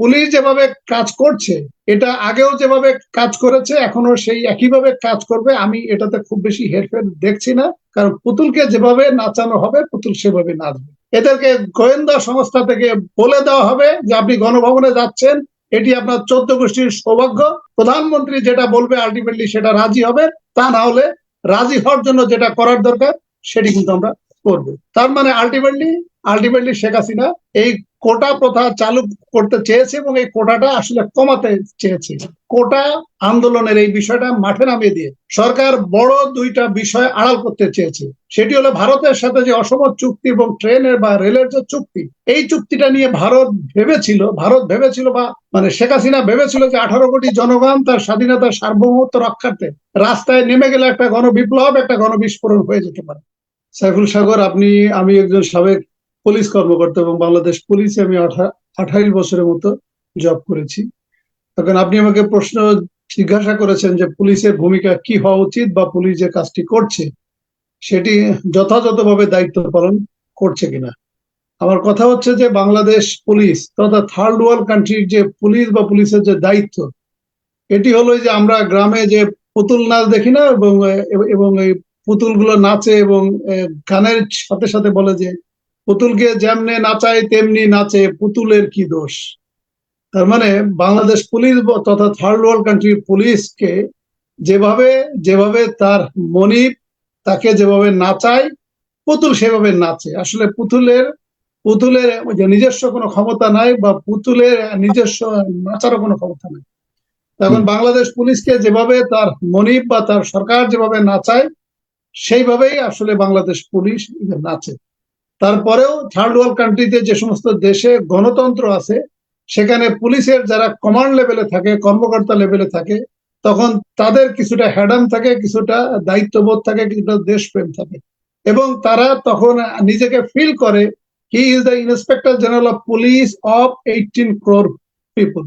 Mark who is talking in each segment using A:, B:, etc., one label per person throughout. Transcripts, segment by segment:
A: Police যেভাবে কাজ করছে, এটা আগেও যেভাবে কাজ করেছে এখনও সেই একইভাবে কাজ করবে। আমি এটাতে খুব বেশি হেরফের দেখছি না, কারণ পুতুলকে যেভাবে নাচানো হবে, পুতুল সেভাবে নাচবে। এদেরকে গোয়েন্দা সংস্থা থেকে বলে দেওয়া হবে যে, আপনি গণভবনে যাচ্ছেন, এটি আপনার চোদ্দ গোষ্ঠীর সৌভাগ্য। প্রধানমন্ত্রী যেটা বলবে আলটিমেটলি সেটা রাজি হবে। তা না হলে রাজি হওয়ার জন্য যেটা করার দরকার, সেটি কিন্তু আমরা করব। তার মানে আলটিমেটলি আলটিমেটলি শেখ হাসিনা এই কোটা প্রথা চালু করতে চেয়েছে এবং এই কোটাটা আসলে কমাতে চেয়েছে। কোটা আন্দোলনের এই বিষয়টা মাঠে নামিয়ে দিয়ে সরকার বড় দুইটা বিষয় আড়াল করতে চেয়েছে। সেটি হলো ভারতের সাথে যে অসম চুক্তি এবং ট্রেনের বা রেলের যে চুক্তি, এই চুক্তিটা নিয়ে ভারত ভেবেছিল ভারত ভেবেছিল বা মানে শেখ হাসিনা ভেবেছিল যে আঠারো কোটি জনগণ তার স্বাধীনতার সার্বভৌমত্ব রক্ষার্থে রাস্তায় নেমে গেলে একটা গণবিপ্লব, একটা গণবিস্ফোরণ হয়ে যেতে পারে। সাইফুল সাগর, আপনি, আমি একজন সাবেক পুলিশ কর্মকর্তা এবং বাংলাদেশ পুলিশে আমি আঠাইশ বছরের মতো জব করেছি। এখন আপনি আমাকে প্রশ্ন জিজ্ঞাসা করেছেন যে পুলিশের ভূমিকা কি হওয়া উচিত বা পুলিশ যে কাজটি করছে, সেটি যথাযথভাবে দায়িত্ব পালন করছে কিনা। আমার কথা হচ্ছে যে বাংলাদেশ পুলিশ তথা থার্ড ওয়ার্ল্ড কান্ট্রির যে পুলিশ বা পুলিশের যে দায়িত্ব, এটি হলো যে আমরা গ্রামে যে পুতুল নাচ দেখি না এবং এবং এই পুতুলগুলো নাচে এবং গানের সাথে সাথে বলে যে পুতুলকে যেমনে নাচায় তেমনি নাচে। পুতুলের কি দোষ? তার মানে বাংলাদেশ পুলিশ তথা থার্ড ওয়ার্ল্ড কান্ট্রির পুলিশকে যেভাবে যেভাবে তার মনিব তাকে যেভাবে নাচায় পুতুল সেভাবে নাচে। আসলে পুতুলের পুতুলের যে নিজস্ব কোনো ক্ষমতা নাই বা পুতুলের নিজস্ব নাচারও কোনো ক্ষমতা নাই। তখন বাংলাদেশ পুলিশকে যেভাবে তার মনিব বা তার সরকার যেভাবে নাচায় সেইভাবেই আসলে বাংলাদেশ পুলিশ নাচে। তারপরেও থার্ড ওয়ার্ল্ড কান্ট্রিতে যে সমস্ত দেশে গণতন্ত্র আছে, সেখানে পুলিশের যারা কমান্ড লেভেলে থাকে, কর্মকর্তা লেভেলে থাকে, তখন তাদের কিছুটা হ্যাডাম থাকে, কিছুটা দায়িত্ববোধ থাকে, কিছুটা দেশপ্রেম থাকে। এবং তারা তখন নিজেকে ফিল করে he is the inspector general of police of eighteen crore people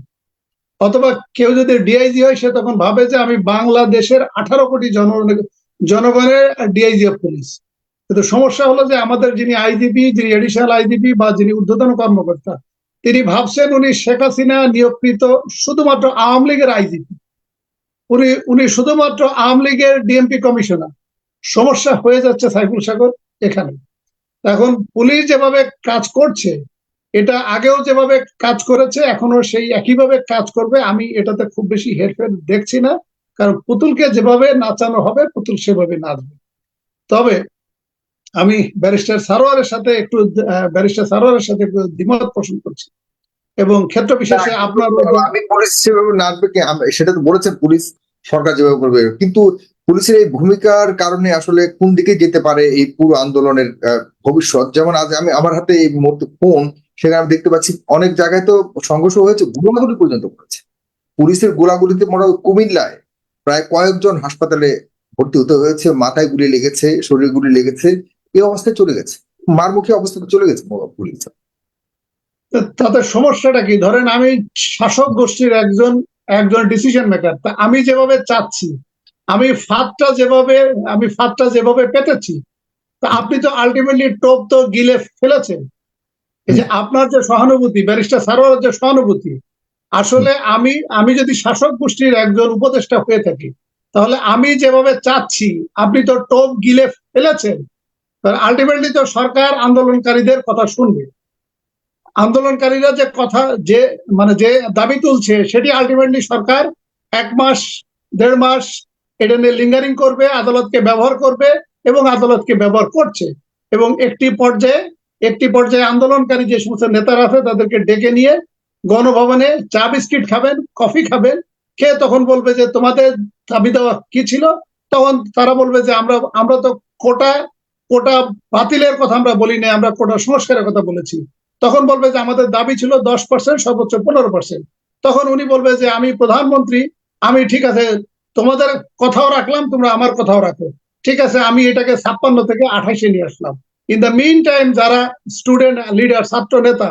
A: অথবা কেউ যদি ডিআইজি হয়, সে তখন ভাবে যে আমি বাংলাদেশের আঠারো কোটি জন জনগণের ডিআইজি অফ পুলিশ কিন্তু সমস্যা হলো যে আমাদের যিনি আইজিপি যিনি এডিশনাল আইজিপি বা যিনি ঊর্ধ্বতন কর্মকর্তা, তিনি ভাবছেন উনি শেখ হাসিনা নিয়োগকৃত শুধুমাত্র আওয়ামী লীগের আইজিপি উনি উনি শুধুমাত্র আওয়ামী লীগের ডিএমপি কমিশনার। সমস্যা হয়ে যাচ্ছে সাইফুল সাগর এখানে। এখন পুলিশ যেভাবে কাজ করছে, এটা আগেও যেভাবে কাজ করেছে এখনও সেই একইভাবে কাজ করবে। আমি এটাতে খুব বেশি হেরফের দেখছি না। কারণ পুতুলকে যেভাবে নাচানো হবে, পুতুল সেভাবে নাচবে। তবে আমি ব্যারিস্টার সারোয়ারের সাথে একটু ব্যারিস্টার সারোয়ারের সাথে একটু দ্বিমত পোষণ করছি। এবং ক্ষেত্র বিশেষে আপনার
B: আমি পুলিশ সেভাবে কি সেটা তো বলেছেন পুলিশ সরকার যেভাবে করবে। কিন্তু পুলিশের এই ভূমিকার কারণে আসলে কোন দিকে যেতে পারে এই পুরো আন্দোলনের ভবিষ্যৎ? যেমন আজ আমি আমার হাতে এই মুহূর্তে ফোন সেখানে আমি দেখতে পাচ্ছি অনেক জায়গায় তো সংঘর্ষ হয়েছে গোলাগুলি পর্যন্ত করেছে পুলিশের গোলাগুলিতে মনে কুমিল্লায় প্রায় কয়েকজন হাসপাতালে ভর্তি হতে হয়েছে মাথায় গুলি লেগেছে শরীরে গুলি লেগেছে। এই অবস্থায় চলে গেছে। মারমুখী অবস্থাতে চলে গেছে পুলিশ।
A: তাদের সমস্যাটা কি? ধরেন আমি শাসক গোষ্ঠীর একজন একজন ডিসিশন মেকার তা আমি যেভাবে চাচ্ছি আমি ফাঁদটা যেভাবে আমি ফাঁদটা যেভাবে পেতেছি তা আপনি তো আলটিমেটলি টোপ তো গিলে ফেলেছেন। এই যে আপনার যে সহানুভূতি ব্যারিস্টার সারোয়ার যে সহানুভূতি আসলে আমি আমি যদি শাসক গোষ্ঠীর একজন উপদেষ্টা হয়ে থাকি তাহলে আমি যেভাবে চাচ্ছি আপনি তো টোপ গিলে ফেলেছেন আলটিমেটলি তো সরকার আন্দোলনকারীদের কথা শুনবে। আন্দোলনকারীরা যে কথা, যে মানে যে দাবি তুলছে, সেটি আলটিমেটলি সরকার এক মাস, দেড় মাস এটা নিয়ে লিঙ্গারিং করবে, আদালতকে ব্যবহার করবে এবং আদালতকে ব্যবহার করছে। এবং একটি পর্যায়ে একটি পর্যায়ে আন্দোলনকারী যে সমস্ত নেতারা আছে, তাদেরকে ডেকে নিয়ে গণভবনে চা বিস্কিট খাবেন, কফি খাবেন, খেয়ে তখন বলবে যে, তোমাদের দাবি দেওয়া কি ছিল? তখন তারা বলবে যে, আমরা আমরা তো কোটা কোটা বাতিলের কথা আমরা বলি না আমরা কোটা সংস্কারের কথা বলেছি। তখন বলবে যে আমাদের দাবি ছিল দশ পার্সেন্ট সর্বোচ্চ পনেরো পার্সেন্ট তখন উনি বলবে যে আমি প্রধানমন্ত্রী, আমি ঠিক আছে, তোমাদের কথাও রাখলাম, তোমরা আমার কথাও রাখো। ঠিক আছে, আমি এটাকে ছাপ্পান্ন থেকে আঠাশে নিয়ে আসলাম। ইন দ্য মিন টাইম যারা স্টুডেন্ট লিডার ছাত্র, নেতা,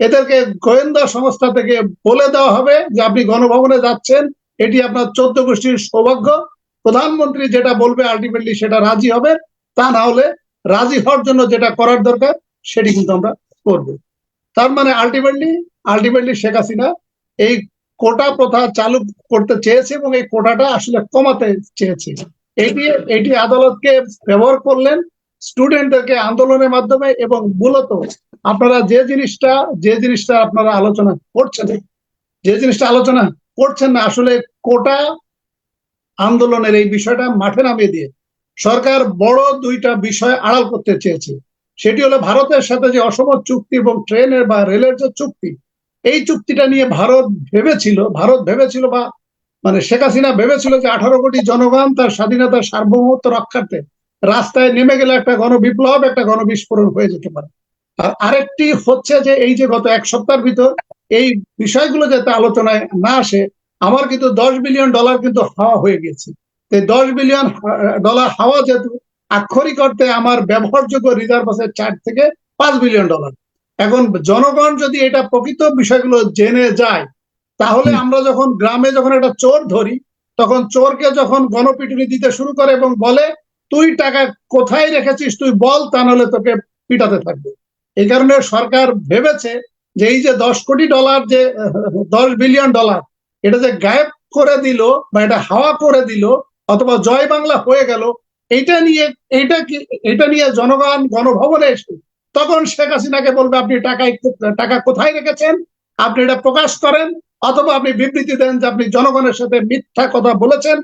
A: এদেরকে গোয়েন্দা সংস্থা থেকে বলে দেওয়া হবে যে আপনি গণভবনে যাচ্ছেন, এটি আপনার চোদ্দ গোষ্ঠীর সৌভাগ্য। প্রধানমন্ত্রী যেটা বলবে আলটিমেটলি সেটা রাজি হবে। তা না হলে রাজি হওয়ার জন্য যেটা করার দরকার, সেটি কিন্তু আমরা করব। তার মানে আলটিমেটলি আলটিমেটলি শেখ হাসিনা এই কোটা প্রথা চালু করতে চেয়েছে এবং এই কোটাটা আসলে কমাতে চেয়েছে। এটি এটি আদালতকে ব্যবহার করলেন স্টুডেন্টদেরকে আন্দোলনের মাধ্যমে এবং মূলত আপনারা যে জিনিসটা যে জিনিসটা আপনারা আলোচনা করছেন, যে জিনিসটা আলোচনা করছেন না, আসলে কোটা আন্দোলনের এই বিষয়টা মাঠে নামিয়ে দিয়ে সরকার বড় দুইটা বিষয় আড়াল করতে চেয়েছে। সেটি হলো ভারতের সাথে যে অসম চুক্তি এবং ট্রেনের বা রেলের যে চুক্তি, এই চুক্তিটা নিয়ে ভারত ভেবেছিল ভারত ভেবেছিল বা মানে শেখ হাসিনা ভেবেছিল যে আঠারো কোটি জনগণ তার স্বাধীনতার সার্বভৌমত্ব রক্ষার্থে রাস্তায় নেমে গেলে একটা গণবিপ্লব, একটা গণবিস্ফোরণ হয়ে যেতে পারে। আর আরেকটি হচ্ছে যে এই যে গত এক সপ্তাহের ভিতর এই বিষয়গুলো যাতে আলোচনায় না আসে, আমার কিন্তু দশ বিলিয়ন ডলার কিন্তু হাওয়া হয়ে গেছে এই দশ বিলিয়ন ডলার হাওয়া যেহেতু আক্ষরিক অর্থে আমার ব্যবহারযোগ্য রিজার্ভ আছে চার থেকে পাঁচ বিলিয়ন ডলার এখন জনগণ যদি এটা প্রকৃত বিষয়গুলো জেনে যায় তাহলে আমরা যখন গ্রামে যখন একটা চোর ধরি তখন চোরকে যখন গণপিটুনি দিতে শুরু করে এবং বলে তুই টাকা কোথায় রেখেছিস তুই বল তা নাহলে তোকে পিটাতে থাকবে। এই কারণে সরকার ভেবেছে যে এই যে দশ কোটি ডলার যে দশ বিলিয়ন ডলার এটা যে গায়েব করে দিল বা এটা হাওয়া করে দিল অথবা জয় বাংলা হয়ে গেল এটা নিয়ে এটা কি এটা নিয়ে জনগণ গণভবনে এসে তখন শেখ হাসিনাকে বলবে আপনি টাকায় টাকা কোথায় রেখেছেন? আপনি এটা প্রকাশ করেন অথবা আপনি বিবৃতি দেন যে আপনি জনগণের সাথে মিথ্যা কথা বলেছেন।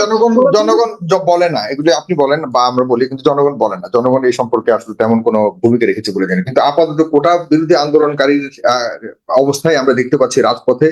B: জনগণ জনগণ বলে না। এগুলি আপনি বলেন বা আমরা বলি কিন্তু জনগণ বলে না। জনগণ এই সম্পর্কে আসলে তেমন কোনো ভূমিকা রেখেছে বলে জানি কিন্তু আপাতত কোটা বিরোধী আন্দোলনকারীর অবস্থায় আমরা দেখতে পাচ্ছি রাজপথে।